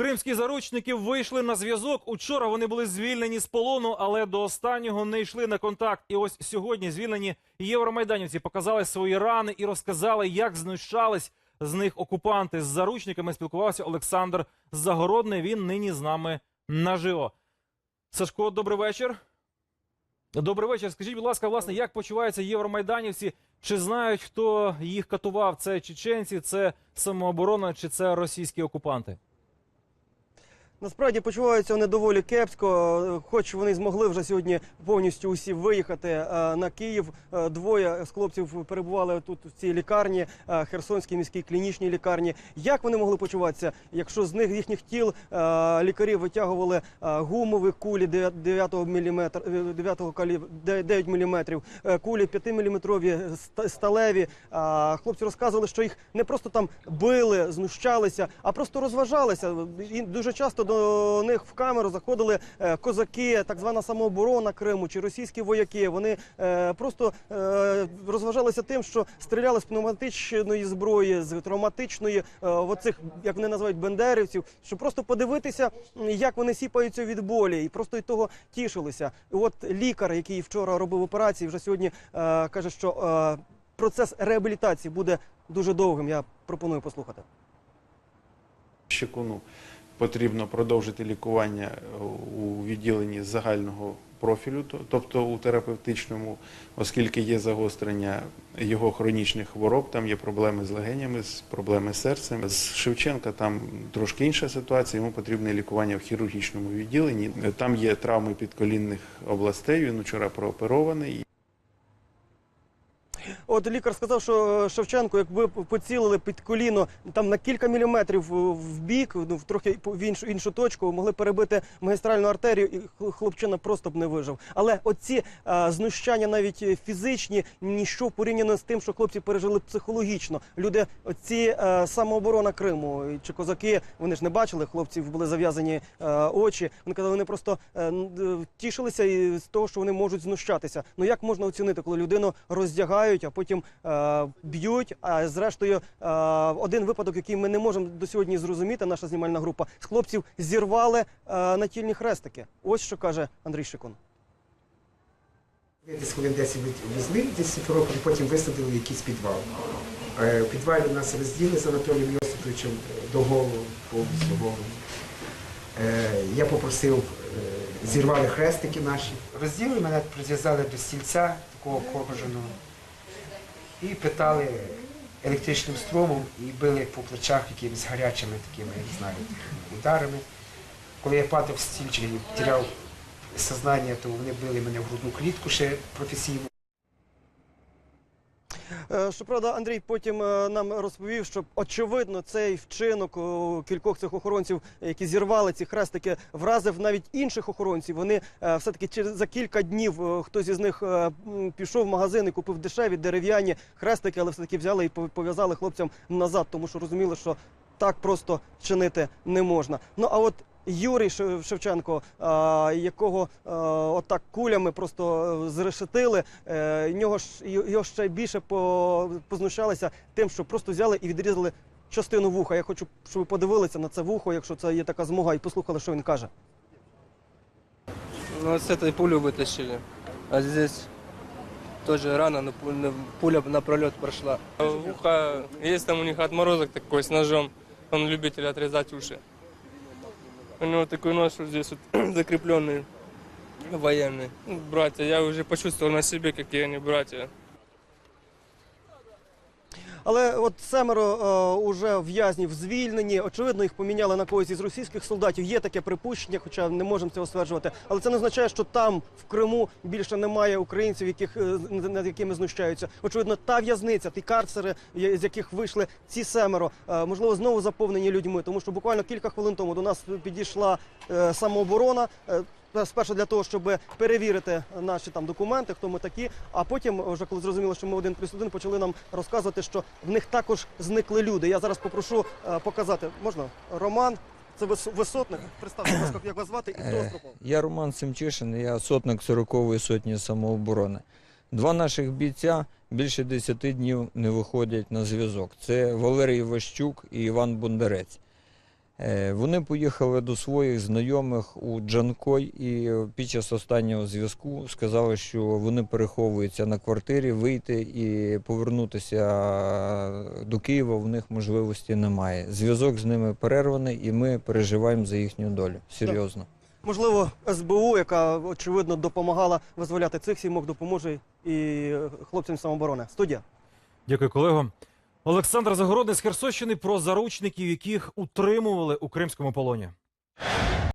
Кримські заручники вийшли на зв'язок. Учора вони були звільнені з полону, але до останнього не йшли на контакт. І ось сьогодні звільнені євромайданівці показали свої рани і розказали, як знущались з них окупанти. З заручниками спілкувався Олександр Загородний. Він нині з нами наживо. Сашко, добрий вечір. Добрий вечір. Скажіть, будь ласка, власне, як почуваються євромайданівці? Чи знають, хто їх катував? Це чеченці, це самооборона, чи це російські окупанти? Насправді почуваються вони доволі кепсько, хоч вони змогли вже сьогодні повністю усі виїхати е, на Київ. Е, Двоє з хлопців перебували тут в цій лікарні, е, Херсонській міській клінічній лікарні. Як вони могли почуватися, якщо з них їхніх тіл лікарі витягували гумові кулі 9 мм, 9 каліб, 9 мм, кулі 5 мм сталеві. А Хлопці розказували, що їх не просто там били, знущалися, а просто розважалися. І дуже часто до них в камеру заходили е, козаки, так звана самооборона Криму чи російські вояки. Вони е, просто е, розважалися тим, що стріляли з пневматичної зброї, з травматичної, оцих, як вони називають, бендерівців, щоб просто подивитися, як вони сіпаються від болі, і просто від того тішилися. От лікар, який вчора робив операції, вже сьогодні каже, що процес реабілітації буде дуже довгим. Я пропоную послухати. Щекуну потрібно продовжити лікування е, у відділенні загального профілю, тобто у терапевтичному, оскільки є загострення його хронічних хвороб, там є проблеми з легенями, з проблеми з серцем. З Шевченка там трошки інша ситуація, йому потрібне лікування в хірургічному відділенні. Там є травми підколінних областей, він вчора прооперований. От лікар сказав, що Шевченко, якби поцілили під коліно там на кілька міліметрів в бік, ну в трохи в іншу іншу точку, могли перебити магістральну артерію, і хлопчина просто б не вижив. Але оці а, знущання, навіть е, фізичні, ніщо порівняно з тим, що хлопці пережили психологічно. Люди, оці е, самооборона Криму чи козаки, вони ж не бачили, хлопців були зав'язані е, очі. Вони казали, вони просто е, е, тішилися і з того, що вони можуть знущатися. Ну як можна оцінити, коли людину роздягають, а потім е, б'ють. А зрештою, е, один випадок, який ми не можемо до сьогодні зрозуміти, наша знімальна група з хлопців зірвали е, натільні хрестики. Ось що каже Андрій Шикун. Десь хвилин 10 везли, десь сімферополь, потім висадили якийсь підвал. Е, В підвалі нас розділи з Анатолієм Йосиповичем до голову, повністю голову. Е, Я попросив, е, зірвали хрестики наші. Розділи мене, прив'язали до стільця такого кожаного і питали електричним струмом і били по плечах якимись гарячими такими, я не знаю, ударами. Коли я падав з стільчик і теряв сознання, то вони били мене в грудну клітку ще професійно. Е, Щоправда, Андрій потім е, нам розповів, що очевидно цей вчинок кількох цих охоронців, які зірвали ці хрестики, вразив навіть інших охоронців. Вони е, все-таки через за кілька днів хтось із них пішов в магазин і купив дешеві дерев'яні хрестики, але все-таки взяли і пов'язали хлопцям назад, тому що розуміли, що так просто чинити не можна. Ну а от Юрій Шевченко, якого отак кулями просто е, зрешетили, е, нього ж його ще більше познущалися тим, що просто взяли і відрізали частину вуха. Я хочу, щоб ви подивилися на це вухо, якщо це є така змога, і послухали, що він каже. Ну, вот с этой пулю вытащили. А здесь тоже рана, но пуля на пролет прошла. Ухо, есть там у них отморозок такой с ножом. Он любитель отрезать уши. У него такой нож вот здесь вот закрепленный, военный. Ну, братья, я уже почувствовал на себе, какие они братья. Але от семеро е, уже в'язнів звільнені. Очевидно, їх поміняли на когось із російських солдатів. Є таке припущення, хоча не можемо цього стверджувати. Але це не означає, що там в Криму більше немає українців, яких е, над якими знущаються. Очевидно, та в'язниця, ті карцери, з яких вийшли ці семеро, е, можливо, знову заповнені людьми, тому що буквально кілька хвилин тому до нас підійшла самооборона. Е, Спершу для того, щоб перевірити наші там документи, хто ми такі. А потім, вже коли зрозуміло, що ми один плюс один, почали нам розказувати, що в них також зникли люди. Я зараз попрошу е, показати. Можна Роман, це висотник. Представте, будь ласка, як вас звати і хто Е. Я Роман Семчишин, я сотник 40-ї сотні самооборони. Два наших бійця більше 10 днів не виходять на зв'язок. Це Валерій Ващук і Іван Бондарець. Е, Вони поїхали до своїх знайомих у Джанкой і під час останнього зв'язку сказали, що вони переховуються на квартирі, вийти і повернутися до Києва в них можливості немає. Зв'язок з ними перерваний, і ми переживаємо за їхню долю. Серйозно. Можливо, СБУ, яка очевидно допомагала визволяти цих сімок, допоможе і е, хлопцям самооборони. Студія. Дякую, колего. Олександр Загородний з Херсонщини про заручників, яких утримували у кримському полоні.